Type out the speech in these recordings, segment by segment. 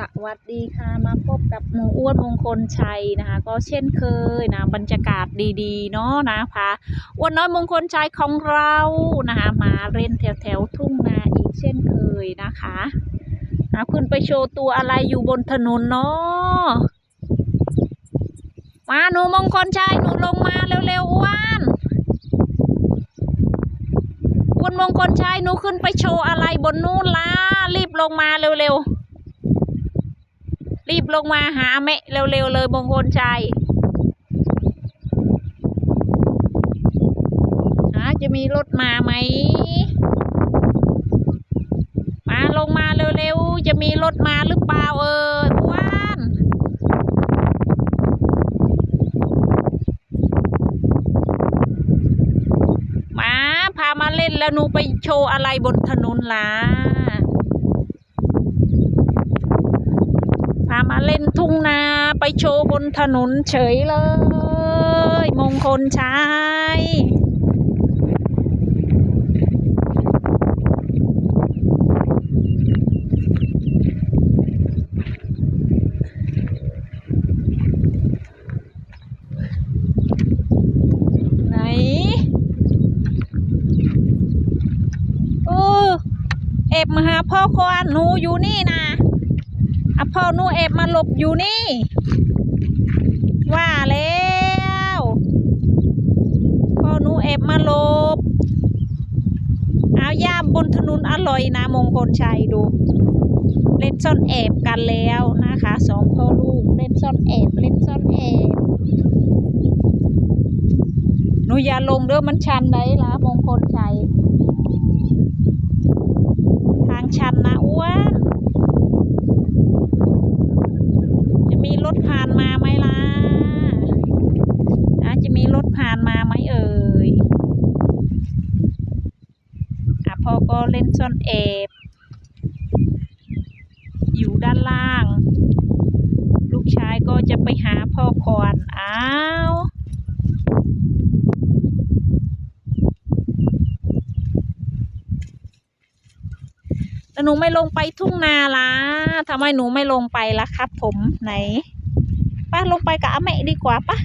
สวัสดีค่ะมาพบกับหมูอ้วนมงคลชัยนะคะ ก็เช่นเคยนะบรรยากาศดีๆเนาะนะคะอ้วนน้อยมงคลชัยของเรานะคะมาเล่นแถวๆทุ่งนาอีกเช่นเคยนะคะนะคุณไปโชว์ตัวอะไรอยู่บนถนนเนาะมาหนูมงคลชัยหนูลงมาเร็วๆอ้วนอ้วนมงคลชัยหนูขึ้นไปโชว์อะไรบนนู้นล่ะรีบลงมาเร็วๆ รีบลงมาหาแม่เร็วๆเลยมงคลชัยหาจะมีรถมาไหม มาลงมาเร็วๆ จะมีรถมาหรือเปล่าเอออ้วนมาพามาเล่นแล้วหนูไปโชว์อะไรบนถนนล่ะ พา มาเล่นทุ่งนาไปโชว์บนถนนเฉยเลย มงคลชัยไหนเออเอบมาหาพ่อควานหนูอยู่นี่นะ อะพ่อหนูเอบมาหลบอยู่นี่ ว่าแล้วพ่อหนูเอบมาหลบ เอาย่ามบนถนนอร่อยนะมงคลชัยดูเล่นซ่อนแอบกันแล้วนะคะสองพ่อลูกเล่นซ่อนแอบเล่นซ่อนแอบหนูอย่าลงเด้อมันชันได้ละมงคลชัย ทางชันนะอ้วน จะมีรถผ่านมาไหมล่ะนะจะมีรถผ่านมาไหมเอ่ยอะพ่อก็เล่นซ่อนแอบ อยู่ด้านล่าง ลูกชายก็จะไปหาพ่อคอนอ้าวแล้วหนูไม่ลงไปทุ่งนาล่ะทำไมหนูไม่ลงไปล่ะครับ ผมไหนป้าลงไปกับอาแม่ดีกว่าป้า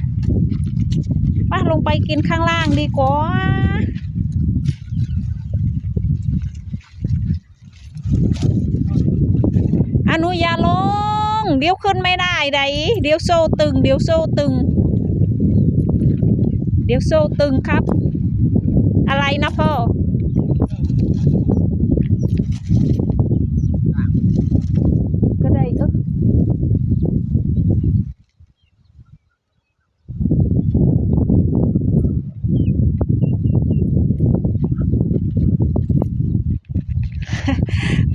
ป้าลงไปกินข้างล่างดีกว่า อนูอย่าลง เดี๋ยวขึ้นไม่ได้ไดเดี๋ยวโซ่ตึง เดี๋ยวโซ่ตึง เดี๋ยวโซ่ตึงครับ อะไรนะพ่อก็ได้เออ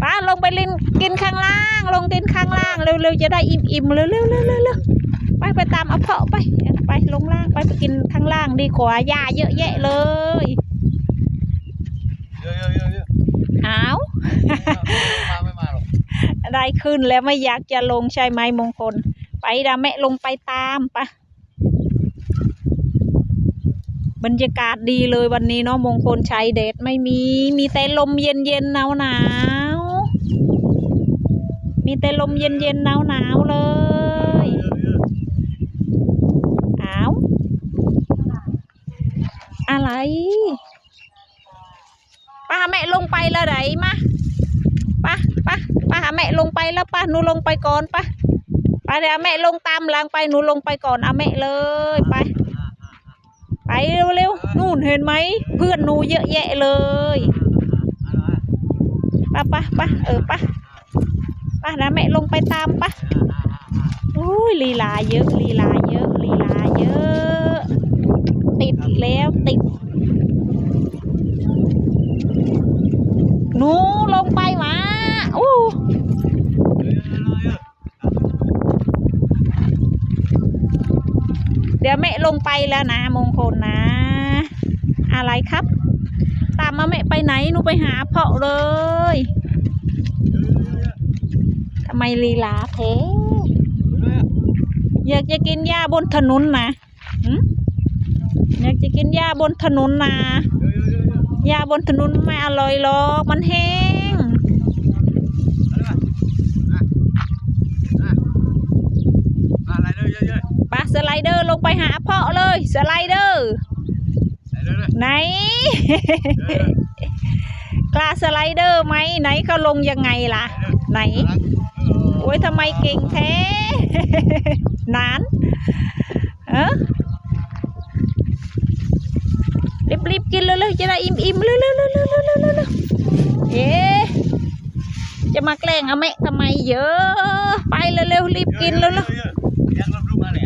ป้าลงไปลินกินข้างล่าง ลงกินข้างล่างเร็วๆจะได้อิ่มๆเร็วๆเร็วๆเร็วๆไปไปตามเอาเพาะไปไปลงล่างไปไปกินข้างล่างดีกว่าหญ้าเยอะแยะเลยเยอะเยอะเยอะเยอะอ้าวมาไม่มาหรอกได้ขึ้นแล้วไม่อยากจะลงใช่ไหมมงคล ไปดาแม่ลงไปตามปะบรรยากาศดีเลยวันนี้เนาะมงคลชัยเดชไม่มี มีแต่ลมเย็นเย็นหนาวหนาวๆ มีแต่ลมเย็นเย็นหนาวหนาวๆเลยอ้าวอะไรป้าหาแม่ลงไปล้วไหนมาป้าป้าป้าหาแม่ลงไปแล้วป้าหนูลงไปก่อนป้าป้าเดี๋ยวแม่ลงตามหลังไปหนูลงไปก่อนเอาแม่เลยไป ไปเร็วๆนู่นเห็นไหมเพื่อนหนูเยอะแยะเลยป้าป้าป้าเออป้า ป้านะแม่ลงไปตามป้าอุ้ยลีลาเยอะลีลาเยอะลีลาเยอะ ติดแล้วติดหนูลงไปหมาอู้เดี๋ยวแม่ลงไปแล้วนะมงคลนะ อะไรครับ ตามมาแม่ไปไหนหนูไปหาเพาะเลยทำ ไมลีลาเทอยากจะกินหญ้าบนถนนนะหึอยากจะกินหญ้าบนถนนนะหญ้าบนถนนไม่อร่อยหรอกมันแห้งเยอะเยอะปะสไลเดอร์ลงไปหาเพาะเลยสไลเดอร์เยอะเลยไหนเยอะกล้าสไลเดอร์ไหมไหนเขาลงยังไงล่ะ ไหนโอ้ยทำไมเก่งแท้นานเออรีบรีบๆกินเร็วๆจะได้อิ่มอิ่มๆเร็วๆเร็วๆเร็วๆเร็วๆเร็วๆเอ๊ะจะมาแกล้งเอาแม่ทำไมเยอะ ไปเร็วๆรีบกินเร็วยังลำลุกอะไร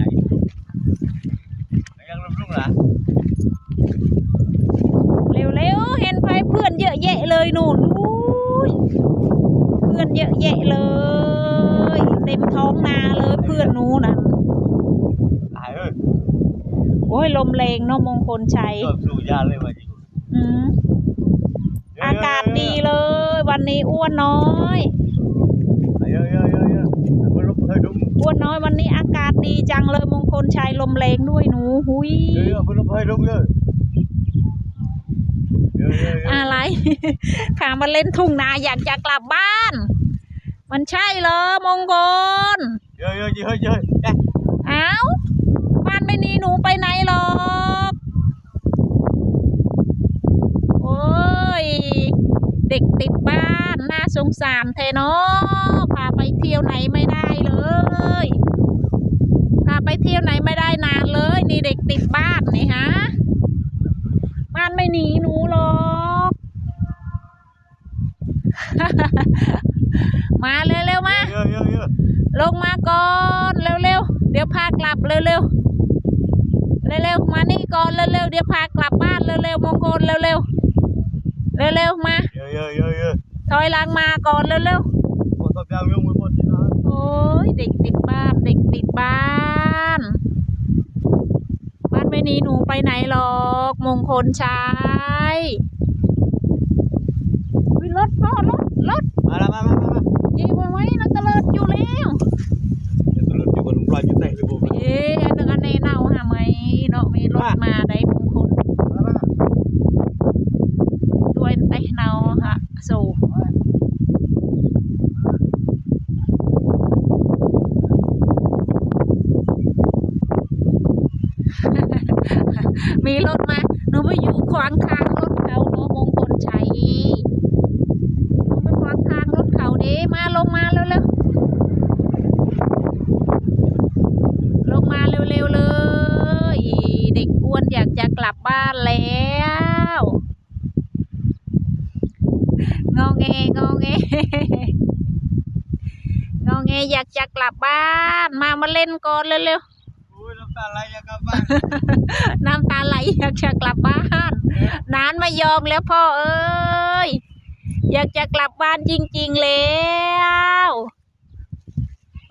ยังลำลุกเหรอ ๆเร็วๆเห็นไปเพื่อนเยอะแยะเลยนู่นอุ้ยเพื่ อนเยอะแยะเลย เต็มท้องนาเลยเพื่อนนู้นน่ะตายเอ้ยโอ้ยลมแรงเนาะมงคลชัยเริ่มสู้ยาเลยมาจริงอืมอากาศดีเลย วันนี้อ้วนน้อยเยอะเยอะเยอะเยอะมันลุกให้ดุ้งอ้วนน้อยวันนี้อากาศดีจังเลยมงคลชัยลมแรงด้วยหนู หุยเยอะเยอะมันลุกให้ดุ้งเยอะเยอะเยอะเย อะอะไรขามาเล่นทุ่งนาอยากจะกลับบ้าน มันใช่เหรอมงคลเยอะเยอะเยอะเยอะเยอะอ้าวบ้านไม่หนีหนูไปไหนหรอกโอ้ยเด็กติดบ้านน่าสงสารแทเนาะพาไปเที่ยวไหนไม่ได้เลยพาไปเที่ยวไหนไม่ได้นานเลย นี่เด็กติดบ้านนี่ฮะบ้านไม่ หนีหนูหรอกมาเร็วๆมา เยอะเยอะเยอะลงมาก่อนเร็วๆเดี๋ยวพากลับเร็วๆเร็วๆมานี่ก่อนเร็วๆเดี๋ยวพากลับบ้านเร็วๆมงคลเร็วๆเร็วๆมาเยอะเยอะเยอะเยอะถอยหลังมาก่อนเร็วหมดตัวยาวยุ่งหมดที่นั่นๆโอ้ยเด็กติดบ้านเด็กติดบ้านบ้านไม่ หนีหนูไปไหนหรอก มงคลชัยอุ๊ยรถพ่อรถรถมาละมามามามายีไว้ไว้นะตะเลิดอยู่แล้วเดี๋ยวตลอดอยู่บนปลายจุดไหนเลยบุ๋มเอ๊ะอันนึงอันนี้เน่าหาไหมเนาะมีรถมาได้มงคล มามา ด้วยไอ้เนาฮะสู มีรถมาหนูไปอยู่ขวางทางรถเขาเนาะมงคลชัยหนูไปขวางทางรถเขาเด้มาลงมาเร็วๆลงมาเร็วๆเลย เด็กอ้วนอยากจะกลับบ้านแล้ว งอแงงอแงงอแงอยากจะกลับบ้านมามาเล่นก่อนเร็วๆอุ้ยน้ำตาไหลยังกลับบ้านน้ำตาไหลอยากจะกลับบ้านนานไม่ยอมแล้วพ่อเอ้ยอยากจะกลับบ้านจริง ๆ แล้ว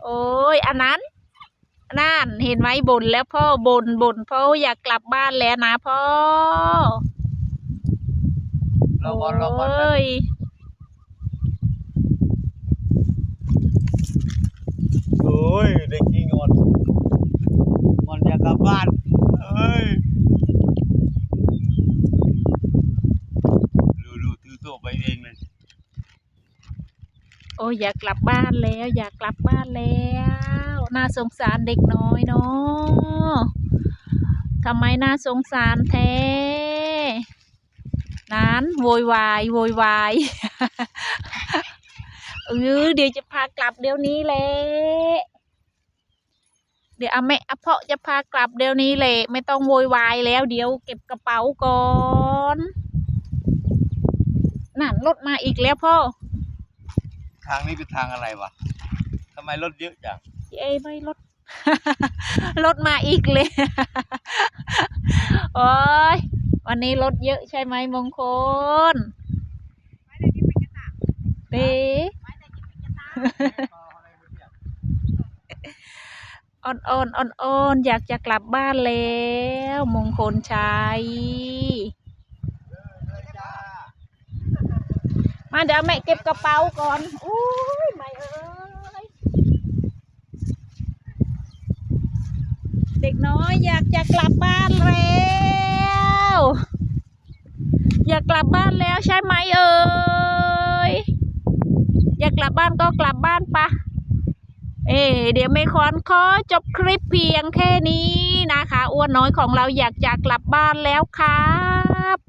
โอ้ยอันนั้นนั่นเห็นไหมบ่นแล้วพ่อบ่นบ่นพ่ออยากกลับบ้านแล้วนะพ่อ เราบอลเราบอล อ้ยโอ้ยเด็กขี้งอนงอนอยากกลับบ้านเอ้ยดูดูถือโซ่ไปเองเลยโอ้ยอยากกลับบ้านแล้ว อยากกลับบ้านแล้ว น่าสงสารเด็กน้อยเนาะทำไมน่าสงสารแท้นั้นโวยวายโวยวายเออเดี๋ยวจะพากลับเดี๋ยวนี้แหละ เดี๋ยวอาแม่อาเพาะจะพากลับเดี๋ยวนี้แหละไม่ต้องโวยวายแล้ว เดี๋ยวเก็บกระเป๋าก่อนนั่นรถมาอีกแล้วพ่อ ทางนี้เป็นทางอะไรวะทำไมรถเยอะจังเอ้ยไม่รถ รถมาอีกเลย โอ้ยวันนี้รถเยอะใช่ไหมมงคลเต้ อ่อนอ่อนอ่อนอ่อนอยากจะกลับบ้านแล้ว มงคลชัยมาเดี๋ยวแม่เก็บกระเป๋าก่อนอุ้ยไม่เอ้ยเด็กน้อยอยากจะกลับบ้านแล้วอยากกลับบ้านแล้วใช่ไหมเอ่ยอยากกลับบ้านก็กลับบ้านปะ เอ๊เดี๋ยวไม่คอนขอจบคลิปเพียงแค่นี้นะคะ อ้วนน้อยของเราอยากจะกลับบ้านแล้วครับ